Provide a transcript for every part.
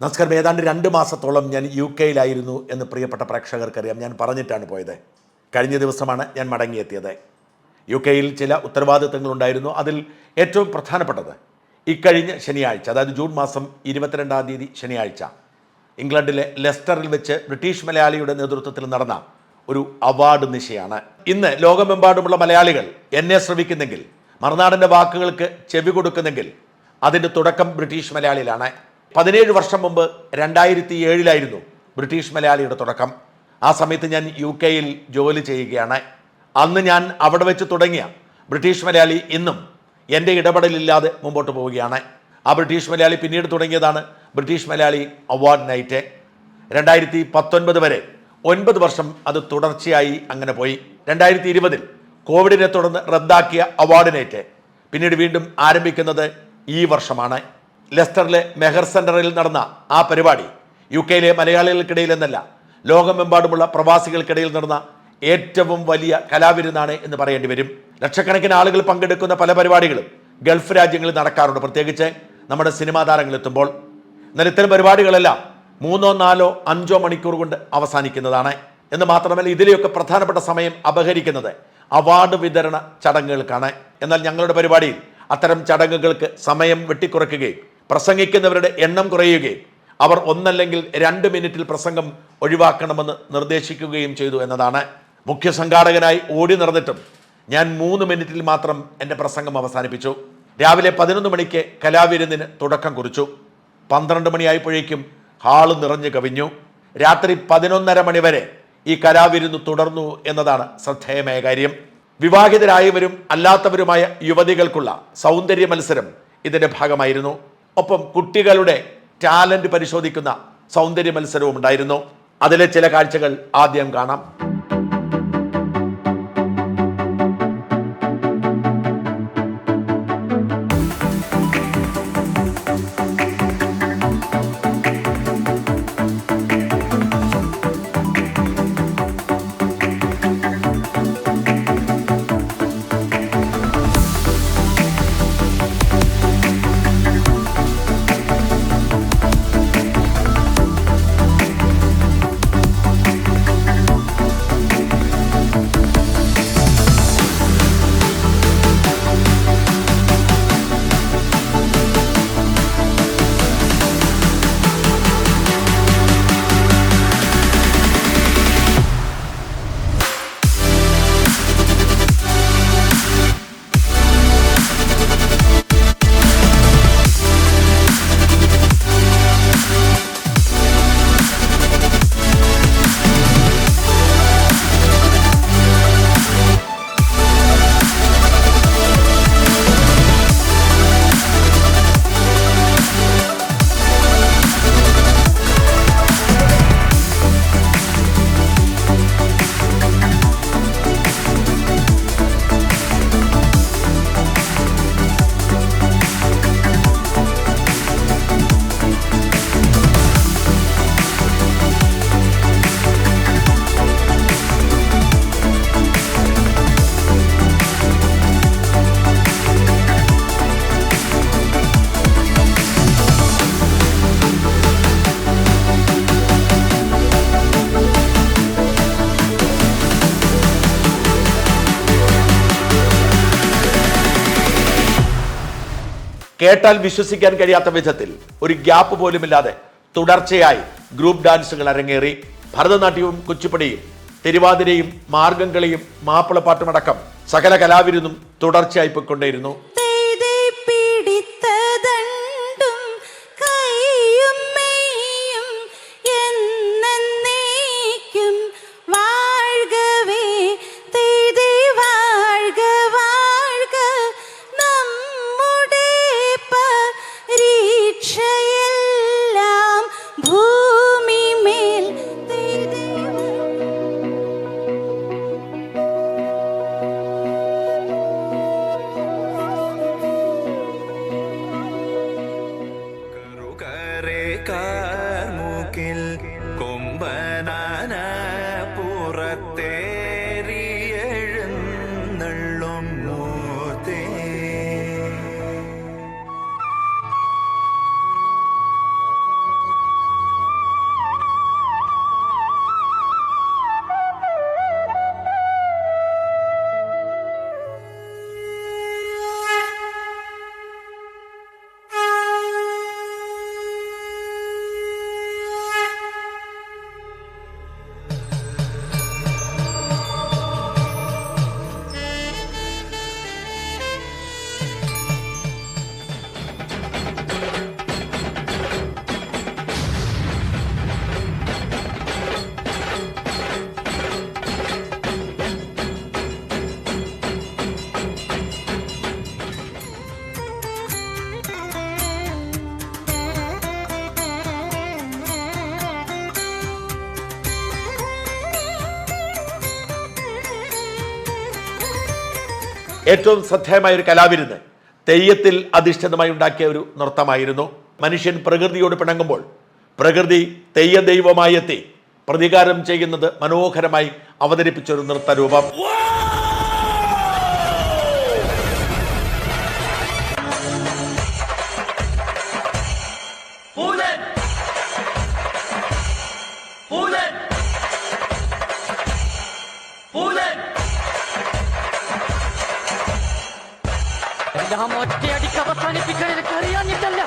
നമസ്കാരം. ഏതാണ്ട് രണ്ട് മാസത്തോളം ഞാൻ യു കെയിലായിരുന്നു എന്ന് പ്രിയപ്പെട്ട പ്രേക്ഷകർക്കറിയാം. ഞാൻ പറഞ്ഞിട്ടാണ് പോയത്. കഴിഞ്ഞ ദിവസമാണ് ഞാൻ മടങ്ങിയെത്തിയത്. യു കെയിൽ ചില ഉത്തരവാദിത്തങ്ങളുണ്ടായിരുന്നു. അതിൽ ഏറ്റവും പ്രധാനപ്പെട്ടത് ഇക്കഴിഞ്ഞ ശനിയാഴ്ച അതായത് ജൂൺ മാസം ഇരുപത്തിരണ്ടാം തീയതി ശനിയാഴ്ച ഇംഗ്ലണ്ടിലെ ലെസ്റ്ററിൽ വെച്ച് ബ്രിട്ടീഷ് മലയാളിയുടെ നേതൃത്വത്തിൽ നടന്ന ഒരു അവാർഡ് നിശയാണ്. ഇന്ന് ലോകമെമ്പാടുമുള്ള മലയാളികൾ എന്നെ ശ്രമിക്കുന്നെങ്കിൽ മറുനാടന്റെ വാക്കുകൾക്ക് ചെവി കൊടുക്കുന്നെങ്കിൽ അതിന്റെ തുടക്കം ബ്രിട്ടീഷ് മലയാളിയിലാണ്. പതിനേഴ് വർഷം മുമ്പ് രണ്ടായിരത്തി ഏഴിലായിരുന്നു ബ്രിട്ടീഷ് മലയാളിയുടെ തുടക്കം. ആ സമയത്ത് ഞാൻ യു കെയിൽ ജോലി ചെയ്യുകയാണ്. അന്ന് ഞാൻ അവിടെ വെച്ച് തുടങ്ങിയ ബ്രിട്ടീഷ് മലയാളി ഇന്നും എന്റെ ഇടപെടലില്ലാതെ മുമ്പോട്ട് പോവുകയാണ്. ആ ബ്രിട്ടീഷ് മലയാളി പിന്നീട് തുടങ്ങിയതാണ് ബ്രിട്ടീഷ് മലയാളി അവാർഡ് നൈറ്റ്. രണ്ടായിരത്തി പത്തൊൻപത് വരെ ഒൻപത് വർഷം അത് തുടർച്ചയായി അങ്ങനെ പോയി. രണ്ടായിരത്തി ഇരുപതിൽ കോവിഡിനെ തുടർന്ന് റദ്ദാക്കിയ അവാർഡ് നൈറ്റ്. പിന്നീട് വീണ്ടും ആരംഭിക്കുന്നത് ഈ വർഷമാണ്. ലെസ്റ്ററിലെ മെഹർ സെന്ററിൽ നടന്ന ആ പരിപാടി യു കെയിലെ മലയാളികൾക്കിടയിൽ എന്നല്ല ലോകമെമ്പാടുമുള്ള പ്രവാസികൾക്കിടയിൽ നടന്ന ഏറ്റവും വലിയ കലാവിരുന്നാണ് എന്ന് പറയേണ്ടി വരും. ലക്ഷക്കണക്കിന് ആളുകൾ പങ്കെടുക്കുന്ന പല പരിപാടികളും ഗൾഫ് രാജ്യങ്ങളിൽ നടക്കാറുണ്ട്. പ്രത്യേകിച്ച് നമ്മുടെ സിനിമാ താരങ്ങളെത്തുമ്പോൾ എന്നാൽ ഇത്തരം പരിപാടികളെല്ലാം മൂന്നോ നാലോ അഞ്ചോ മണിക്കൂർ കൊണ്ട് അവസാനിക്കുന്നതാണ്. എന്ന് മാത്രമല്ല ഇതിലെയൊക്കെ പ്രധാനപ്പെട്ട സമയം അപഹരിക്കുന്നത് അവാർഡ് വിതരണ ചടങ്ങുകൾക്കാണ്. എന്നാൽ ഞങ്ങളുടെ പരിപാടിയിൽ അത്തരം ചടങ്ങുകൾക്ക് സമയം വെട്ടിക്കുറയ്ക്കുകയും പ്രസംഗിക്കുന്നവരുടെ എണ്ണം കുറയുകയും അവർ ഒന്നല്ലെങ്കിൽ രണ്ട് മിനിറ്റിൽ പ്രസംഗം ഒഴിവാക്കണമെന്ന് നിർദ്ദേശിക്കുകയും ചെയ്തു എന്നതാണ്. മുഖ്യ സംഘാടകനായി ഓടി നടന്നിട്ടും ഞാൻ മൂന്ന് മിനിറ്റിൽ മാത്രം എന്റെ പ്രസംഗം അവസാനിപ്പിച്ചു. രാവിലെ പതിനൊന്ന് മണിക്ക് കലാവിരുന്നിന് തുടക്കം കുറിച്ചു. പന്ത്രണ്ട് മണിയായപ്പോഴേക്കും ഹാൾ നിറഞ്ഞു കവിഞ്ഞു. രാത്രി പതിനൊന്നര മണി വരെ ഈ കലാവിരുന്ന് തുടർന്നു എന്നതാണ് ശ്രദ്ധേയമായ കാര്യം. വിവാഹിതരായവരും അല്ലാത്തവരുമായ യുവതികൾക്കുള്ള സൗന്ദര്യ മത്സരം ഇതിന്റെ ഭാഗമായിരുന്നു. ഒപ്പം കുട്ടികളുടെ ടാലന്റ് പരിശോധിക്കുന്ന സൗന്ദര്യ മത്സരവും ഉണ്ടായിരുന്നു. അതിലെ ചില കാഴ്ചകൾ ആദ്യം കാണാം. കേട്ടാൽ വിശ്വസിക്കാൻ കഴിയാത്ത വിധത്തിൽ ഒരു ഗ്യാപ്പ് പോലുമില്ലാതെ തുടർച്ചയായി ഗ്രൂപ്പ് ഡാൻസുകൾ അരങ്ങേറി ഭരതനാട്യവും കുച്ചിപ്പടിയും തിരുവാതിരയും മാർഗംകളിയും മാപ്പിളപ്പാട്ടുമടക്കം സകല കലാവിരുന്നും തുടർച്ചയായി പോയിക്കൊണ്ടേയിരുന്നു. ഏറ്റവും ശ്രദ്ധേയമായ ഒരു കലാവിരുന്ന് തെയ്യത്തിൽ അധിഷ്ഠിതമായി ഉണ്ടാക്കിയ ഒരു നൃത്തമായിരുന്നു. മനുഷ്യൻ പ്രകൃതിയോട് പിണങ്ങുമ്പോൾ പ്രകൃതി തെയ്യ ദൈവമായി എത്തി പ്രതികാരം ചെയ്യുന്നത് മനോഹരമായി അവതരിപ്പിച്ച ഒരു നൃത്തരൂപം. എല്ലാം ഒറ്റയടിക്ക് അവസാനിപ്പിക്കാൻ അറിയാഞ്ഞിട്ടല്ല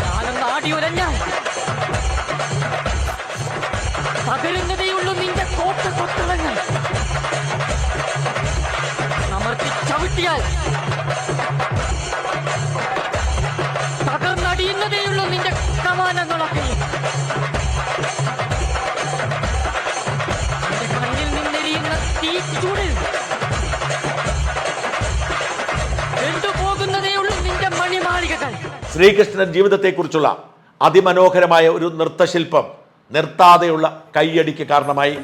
ഞാനൊന്ന് ആടി ഉരഞ്ഞാൽ. തകരുന്നതേയുള്ളൂ നിന്റെ കോട്ട കൊത്തളങ്ങൾ അമർത്തി ചവിട്ടിയാൽ. തകർന്നടിയുന്നതേയുള്ളൂ നിന്റെ കമാനങ്ങളൊക്കെ. ശ്രീകൃഷ്ണൻ ജീവിതത്തെക്കുറിച്ചുള്ള അതിമനോഹരമായ ഒരു നൃത്തശില്പം നിർത്താതെയുള്ള കൈയടിക്ക് കാരണമായി.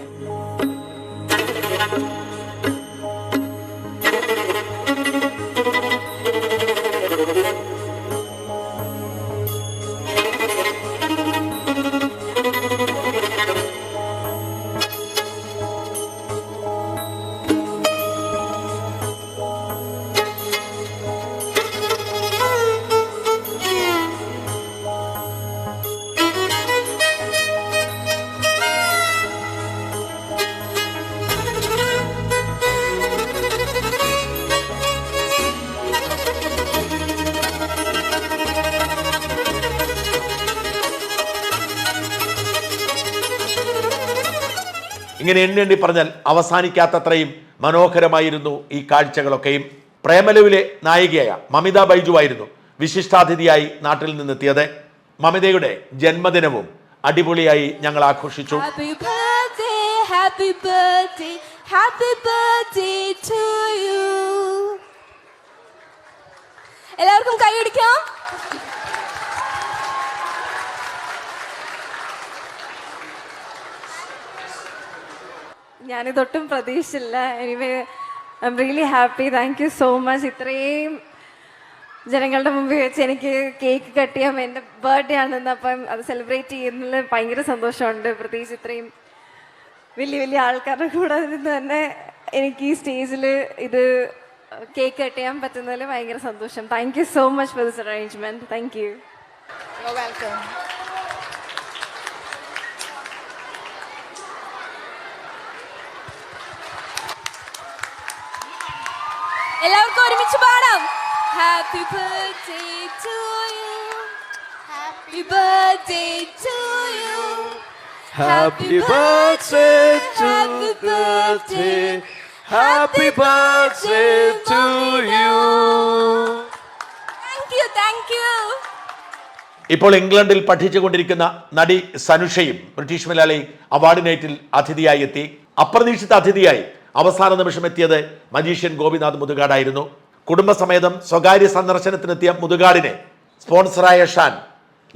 ഇങ്ങനെ എണ്ണി പറഞ്ഞാൽ അവസാനിക്കാത്തത്രയും മനോഹരമായിരുന്നു ഈ കാഴ്ചകളൊക്കെയും. പ്രേമലുവിലെ നായികയായ മമിത ബൈജു ആയിരുന്നു വിശിഷ്ടാതിഥിയായി നാട്ടിൽ നിന്നെത്തിയത്. മമിതയുടെ ജന്മദിനവും അടിപൊളിയായി ഞങ്ങൾ ആഘോഷിച്ചു. Happy birthday, ഞാനിതൊട്ടും പ്രതീക്ഷിച്ചില്ല. Anyway I am really happy thank you so much ഇത്രയും ജനങ്ങളുടെ മുമ്പിൽ വെച്ച് എനിക്ക് കേക്ക് കട്ട് ചെയ്യാൻ എന്റെ ബർത്ത്ഡേ ആണെന്ന് അപ്പം അത് സെലിബ്രേറ്റ് ചെയ്യുന്നതിൽ ഭയങ്കര സന്തോഷമുണ്ട്. പ്രത്യേകിച്ച് ഇത്രയും വലിയ വലിയ ആൾക്കാരുടെ കൂടെ നിന്ന് തന്നെ എനിക്ക് ഈ സ്റ്റേജിൽ ഇത് കേക്ക് കട്ട് ചെയ്യാൻ പറ്റുന്നതിൽ ഭയങ്കര സന്തോഷം. Thank you so much for this arrangement thank you welcome എല്ലാവർക്കും ഒരുമിച്ച് പാടാം. Happy birthday to you happy birthday to you happy birthday to birthday happy birthday to you thank you thank you ഇപ്പോൾ ഇംഗ്ലണ്ടിൽ പഠിച്ചുകൊണ്ടിരിക്കുന്ന നടി സനുഷയും ബ്രിട്ടീഷ് മലയാളി അവാർഡ് നൈറ്റിൽ അതിഥിയായി എത്തി. അപ്രതീക്ഷിത അതിഥിയായി അവസാന നിമിഷം എത്തിയത് മജീഷ്യൻ ഗോപിനാഥ് മുതുകാടായിരുന്നു. കുടുംബസമേതം സ്വകാര്യ സന്ദർശനത്തിനെത്തിയ മുതുകാടിനെ സ്പോൺസറായ ഷാൻ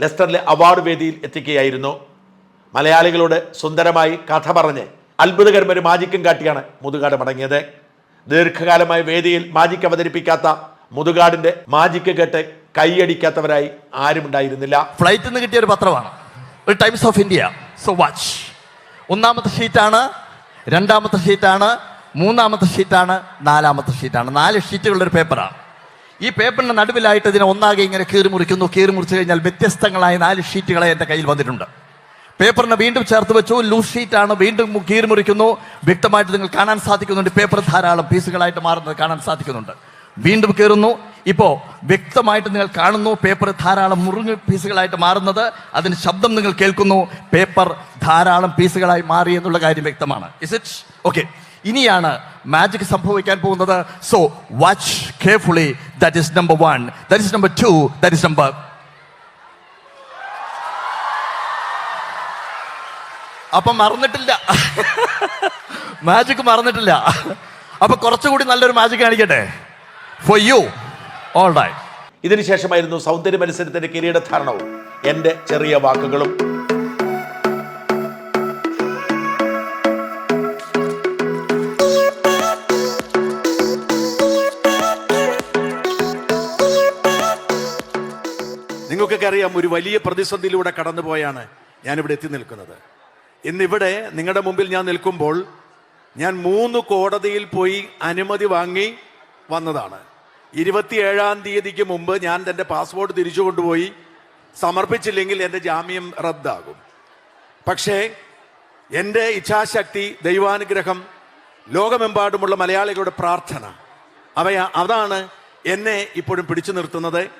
ലെസ്റ്ററിലെ അവാർഡ് വേദിയിൽ എത്തിക്കുകയായിരുന്നു. മലയാളികളോട് സുന്ദരമായി കഥ പറഞ്ഞ് അത്ഭുതകരമൊരു മാജിക്കും കാട്ടിയാണ് മുതുകാട് മടങ്ങിയത്. ദീർഘകാലമായി വേദിയിൽ മാജിക്ക് അവതരിപ്പിക്കാത്ത മുതുകാടിന്റെ മാജിക്ക് കേട്ട് കൈയടിക്കാത്തവരായി ആരുമുണ്ടായിരുന്നില്ല ഫ്ലൈറ്റിൽ നിന്ന് കിട്ടിയ ഒരു പത്രമാണ്. ഒരു Times of India. So watch ഒന്നാമത്തെ ഷീറ്റാണ് രണ്ടാമത്തെ ഷീറ്റാണ് മൂന്നാമത്തെ ഷീറ്റാണ് നാലാമത്തെ ഷീറ്റാണ്. നാല് ഷീറ്റുകളുടെ ഒരു പേപ്പറാണ് ഈ പേപ്പറിന്റെ നടുവിലായിട്ട് ഇതിനെ ഒന്നാകെ ഇങ്ങനെ കീറി മുറിക്കുന്നു. കീറി മുറിച്ചു കഴിഞ്ഞാൽ വ്യത്യസ്തങ്ങളായ നാല് ഷീറ്റുകളെ എന്റെ കയ്യിൽ വന്നിട്ടുണ്ട്. പേപ്പറിനെ വീണ്ടും ചേർത്ത് വെച്ചു. ലൂസ് ഷീറ്റാണ് വീണ്ടും കീറി മുറിക്കുന്നു. വ്യക്തമായിട്ട് നിങ്ങൾ കാണാൻ സാധിക്കുന്നുണ്ട്. പേപ്പർ ധാരാളം പീസുകളായിട്ട് മാറുന്നത് കാണാൻ സാധിക്കുന്നുണ്ട്. വീണ്ടും കയറുന്നു ഇപ്പോൾ വ്യക്തമായിട്ട് നിങ്ങൾ കാണുന്നു പേപ്പർ ധാരാളം മുറിഞ്ഞ് പീസുകളായിട്ട് മാറുന്നത്. അതിന് ശബ്ദം നിങ്ങൾ കേൾക്കുന്നു. പേപ്പർ ധാരാളം പീസുകളായി മാറി എന്നുള്ള കാര്യം വ്യക്തമാണ്. ഇസ് ഇറ്റ് ഓക്കെ ഇനിയാണ് മാജിക് സംഭവിക്കാൻ പോകുന്നത്. So watch carefully that is number one that is number two that is number അപ്പം മറന്നിട്ടില്ല. മാജിക് മറന്നിട്ടില്ല. അപ്പൊ കുറച്ചുകൂടി നല്ലൊരു മാജിക് കാണിക്കട്ടെ? ഫോർ യു ഓൾ റൈറ്റ് ഇതിനുശേഷമായിരുന്നു സൗന്ദര്യ മത്സരത്തിന്റെ കിരീടധാരണവും. എന്റെ ചെറിയ വാക്കുകളും. നിങ്ങൾക്കൊക്കെ അറിയാം ഒരു വലിയ പ്രതിസന്ധിയിലൂടെ കടന്നുപോയാണ് ഞാനിവിടെ എത്തി നിൽക്കുന്നത്. ഇന്നിവിടെ നിങ്ങളുടെ മുമ്പിൽ ഞാൻ നിൽക്കുമ്പോൾ ഞാൻ മൂന്ന് കോടതിയിൽ പോയി അനുമതി വാങ്ങി വന്നതാണ്. ഇരുപത്തിയേഴാം തീയതിക്ക് മുമ്പ് ഞാൻ എന്റെ പാസ്പോർട്ട് തിരിച്ചു കൊണ്ടുപോയി സമർപ്പിച്ചില്ലെങ്കിൽ എന്റെ ജാമ്യം റദ്ദാകും. പക്ഷേ എന്റെ ഇച്ഛാശക്തി ദൈവാനുഗ്രഹം ലോകമെമ്പാടുമുള്ള മലയാളികളുടെ പ്രാർത്ഥന അവയ അതാണ് എന്നെ ഇപ്പോഴും പിടിച്ചു നിർത്തുന്നത്.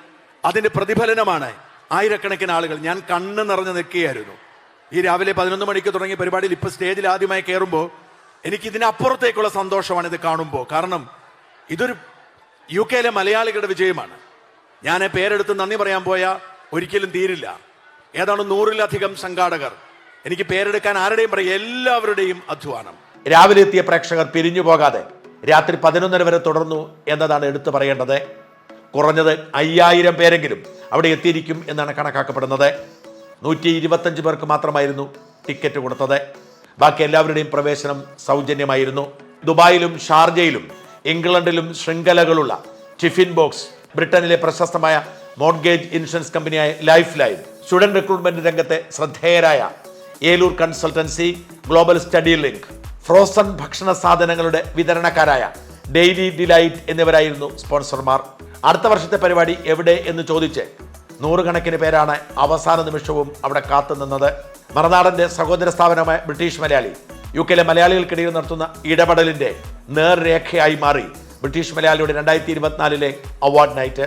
അതിന്റെ പ്രതിഫലനമാണ് ആയിരക്കണക്കിന് ആളുകൾ. ഞാൻ കണ്ണ് നിറഞ്ഞു നിൽക്കുകയായിരുന്നു. ഈ രാവിലെ പതിനൊന്ന് മണിക്ക് തുടങ്ങിയ പരിപാടിയിൽ ഇപ്പോൾ സ്റ്റേജിൽ ആദ്യമായി കയറുമ്പോൾ എനിക്ക് ഇതിനപ്പുറത്തേക്കുള്ള സന്തോഷമാണ് ഇത് കാണുമ്പോൾ കാരണം ഇതൊരു യു കെയിലെ മലയാളികളുടെ വിജയമാണ്. ഞാൻ പേരെടുത്ത് നന്ദി പറയാൻ പോയ ഒരിക്കലും തീരില്ല. ഏതാണ്ട് നൂറിലധികം സംഘാടകർ. എനിക്ക് പേരെടുക്കാൻ ആരുടെയും പറയും എല്ലാവരുടെയും അധ്വാനം. രാവിലെ എത്തിയ പ്രേക്ഷകർ പിരിഞ്ഞു പോകാതെ രാത്രി പതിനൊന്നര വരെ തുടർന്നു എന്നതാണ് എടുത്തു പറയേണ്ടത്. കുറഞ്ഞത് അയ്യായിരം പേരെങ്കിലും അവിടെ എത്തിയിരിക്കും എന്നാണ് കണക്കാക്കപ്പെടുന്നത്. നൂറ്റി ഇരുപത്തഞ്ച് പേർക്ക് മാത്രമായിരുന്നു ടിക്കറ്റ് കൊടുത്തത്. ബാക്കി എല്ലാവരുടെയും പ്രവേശനം സൗജന്യമായിരുന്നു. ദുബായിലും ഷാർജയിലും ഇംഗ്ലണ്ടിലും ശൃംഖലകളുള്ള ടിഫിൻ ബോക്സ് ബ്രിട്ടനിലെ പ്രശസ്തമായ മോർഗേജ് ഇൻഷുറൻസ് കമ്പനിയായ ലൈഫ് ലൈൻ സ്റ്റുഡന്റ് റിക്രൂട്ട്മെന്റ് രംഗത്തെ ശ്രദ്ധേയരായ Eloor consultancy global study link frozen ഭക്ഷണ സാധനങ്ങളുടെ വിതരണക്കാരായ ഡെയിലി ഡിലൈറ്റ് എന്നിവരായിരുന്നു സ്പോൺസർമാർ. അടുത്ത വർഷത്തെ പരിപാടി എവിടെ എന്ന് ചോദിച്ച് നൂറുകണക്കിന് പേരാണ് അവസാന നിമിഷവും അവിടെ കാത്തുനിന്നത്. മറനാടന്റെ സഹോദര സ്ഥാപനമായ ബ്രിട്ടീഷ് മലയാളി യു കെയിലെ മലയാളികൾക്കിടയിൽ നടത്തുന്ന ഇടപെടലിന്റെ നേർരേഖയായി മാറി. ബ്രിട്ടീഷ് മലയാളിയുടെ രണ്ടായിരത്തി ഇരുപത്തിനാലിലെ അവാർഡ് നൈറ്റ്